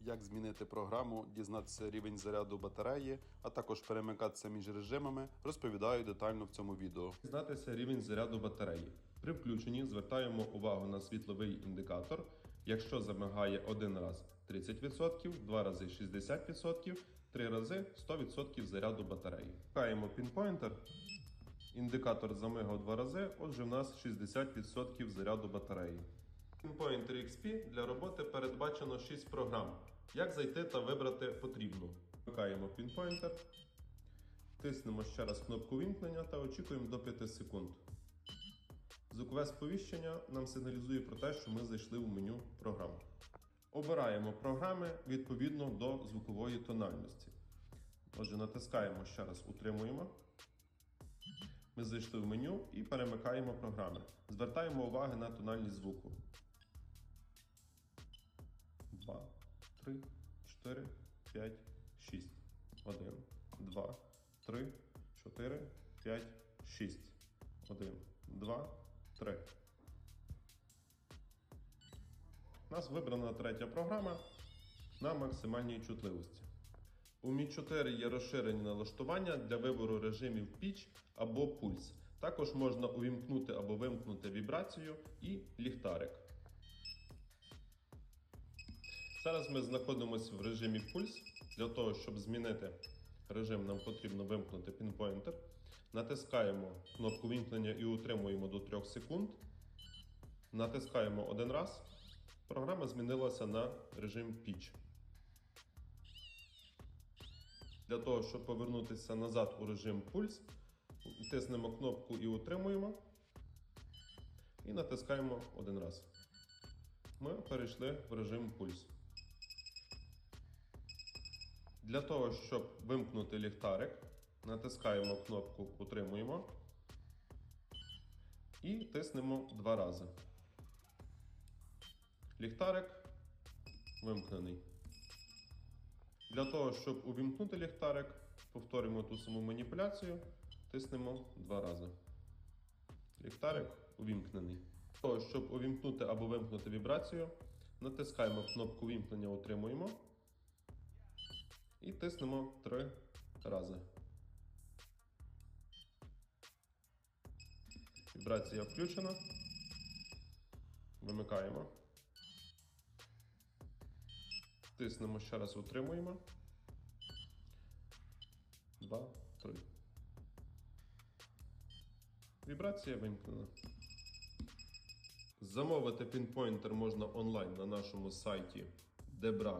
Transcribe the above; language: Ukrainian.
як змінити програму, дізнатися рівень заряду батареї, а також перемикатися між режимами, розповідаю детально в цьому відео. Дізнатися рівень заряду батареї. При включенні звертаємо увагу на світловий індикатор. Якщо замигає один раз 30%, два рази 60%, три рази 100% заряду батареї. Вмикаємо пінпойнтер. Індикатор замигав два рази, отже, в нас 60% заряду батареї. Pinpointer XP для роботи передбачено 6 програм. Як зайти та вибрати потрібну? Вмикаємо Pinpointer, тиснемо ще раз кнопку вімкнення та очікуємо до 5 секунд. Звукове сповіщення нам сигналізує про те, що ми зайшли в меню програм. Обираємо програми відповідно до звукової тональності. Отже, натискаємо ще раз утримуємо. Ми зайшли в меню і перемикаємо програми. Звертаємо увагу на тональність звуку. 2, 3, 4, 5, 6. 1, 2, 3, 4, 5, 6. 1, 2, 3. У нас вибрана третя програма на максимальній чутливості. У Mi 4 є розширені налаштування для вибору режимів піч або пульс. Також можна увімкнути або вимкнути вібрацію і ліхтарик. Зараз ми знаходимося в режимі пульс. Для того, щоб змінити режим, нам потрібно вимкнути пінпойнтер. Натискаємо кнопку вімкнення і утримуємо до 3 секунд. Натискаємо один раз. Програма змінилася на режим піч. Для того, щоб повернутися назад у режим пульс, тиснемо кнопку і утримуємо. І натискаємо один раз. Ми перейшли в режим пульс. Для того, щоб вимкнути ліхтарик, натискаємо кнопку Утримуємо і тиснемо два рази. Ліхтарик вимкнений. Для того, щоб увімкнути ліхтарик, повторюємо ту саму маніпуляцію, тиснемо два рази. Ліхтарик увімкнений. Для того, щоб увімкнути або вимкнути вібрацію, натискаємо кнопку вімкнення Утримуємо і тиснемо три рази. Вібрація включена. Вимикаємо. Тиснемо ще раз, утримуємо. Два, три. Вібрація вимкнена. Замовити пінпойнтер можна онлайн на нашому сайті debra